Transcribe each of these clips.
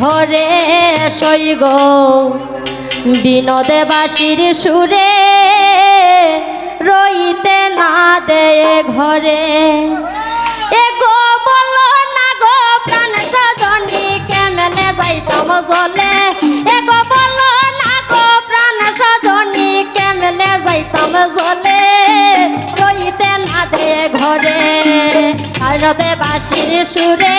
ঘরে সই গো। বিনোদে বাসির সুরে রইতে না দে ঘরে। এ গো বলো না গো প্রাণ সজনী, কেমনে যাইতাম জলে? এ গো বলো না গো প্রাণ সজনী, কেমনে যাইতাম জলে? রইতে না দে ঘরে। আরদে বাসির সুরে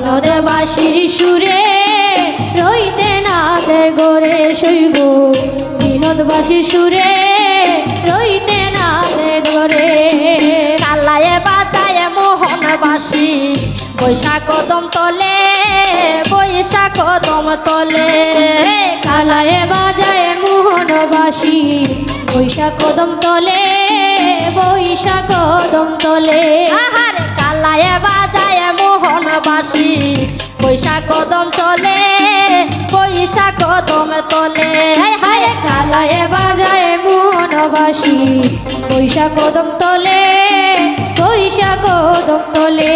বিনোদে সুরে রইতে না দে গরে গো বিনোদবাসীর সুরে রইতে না দে গরে কালায়ে বাজায় মোহন বাসি বৈশাখ কদম তলে, বৈশাখ কদম তলে। কালায়ে বাজায় মোহনবাসী, বৈশাখ কদম তলে, বৈশাখ কদম তলে। আহার, কালায়ে বাজায় মোহনবাসী পয়সা কদম তলে পয়সা কদম তলে। হায় কালায় বাজায় মোহনবাসী পয়সা কদম তলে পয়সা কদম তলে।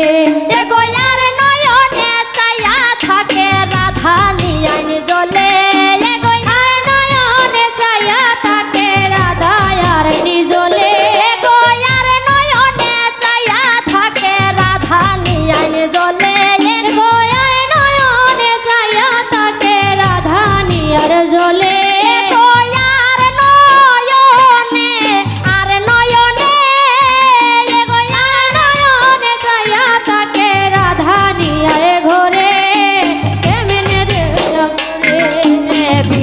গয়ার নয়নে থাকে রাধা নিয়াইন জলে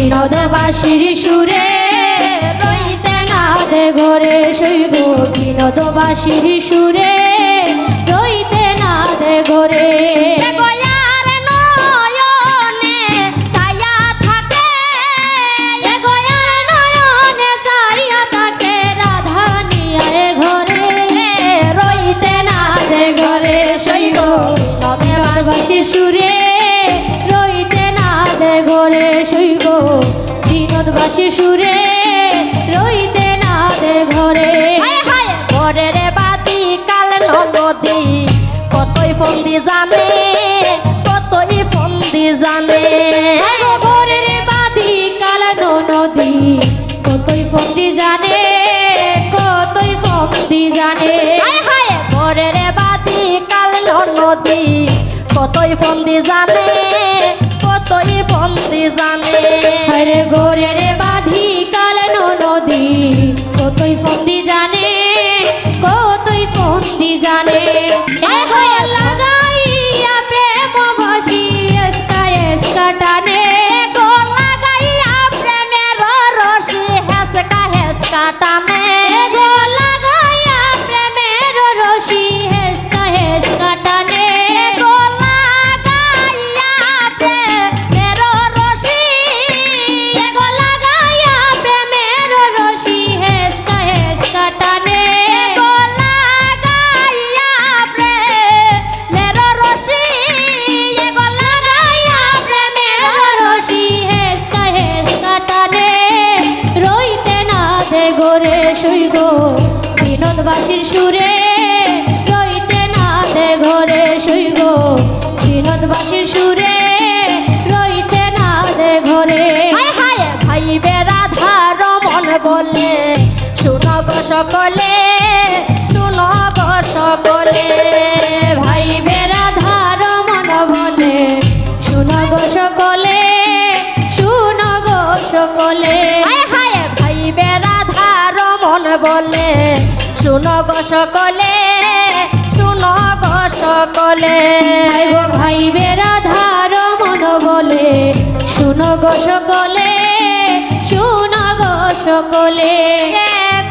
বিনোদবাসীর সুরে রইতে না দে ঘরে সই গো বিনোদবাসীর সুরে রইতে না দে ঘরে গয়ার বিনোদবাসী সুরে রইতে না দে ঘরে। ঘরে রে বাতি কাল নদী কতই ফন্দি জানে কতই ফন্দি জানে। ঘরে রে বাতি কাল নদী কতই ফন্দি জানে কতই ফন্দি জানে। ঘরে রে বাতি কাল নদী কতই ফন্দি জানে কতই ফন্দি জানে। গোরে কতই ফন্দি জানে বিনোদবাসীর সুরে রইতে না দে ঘরে শুই গো বিনোদবাসীর সুরে রইতে না দে ঘরে ভাই বেড়া ধার মন বলে শুনক সকলে শুনো সকলে, শুনো গো সকলে। ভাই গো ভাই মন রমন বলে শুনো সকলে শুনো সকলে। কাছে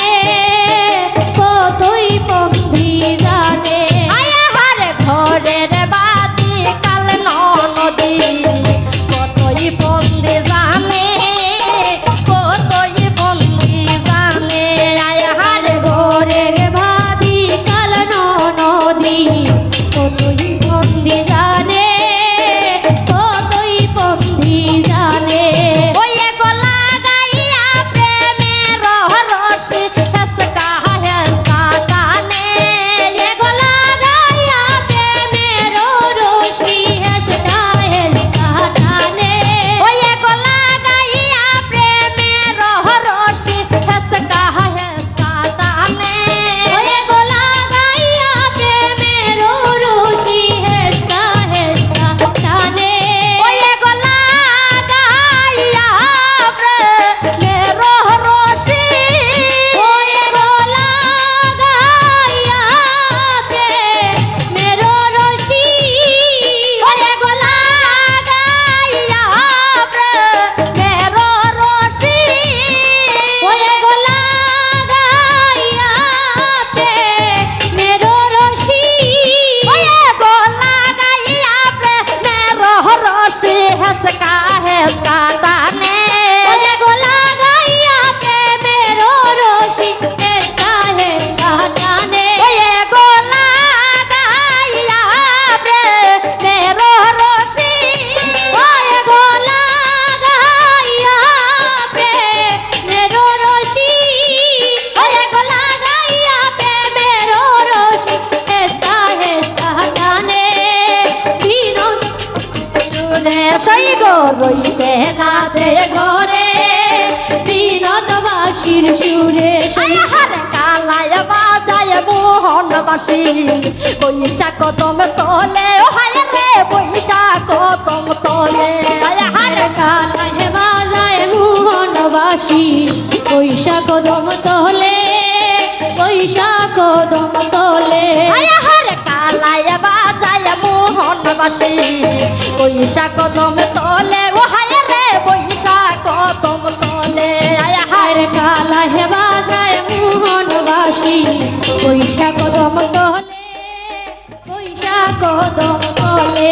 বনবাসী বৈশাখ কদম তলে হায় রে বৈশাখ কদম তলে। কালায় বাজায় মোহনবাসী বৈশাখ কদম তলে বৈশাখ কদম তলে। কালায় বাজায় মোহনবাসী বৈশাখ কদম তলে কদম তলে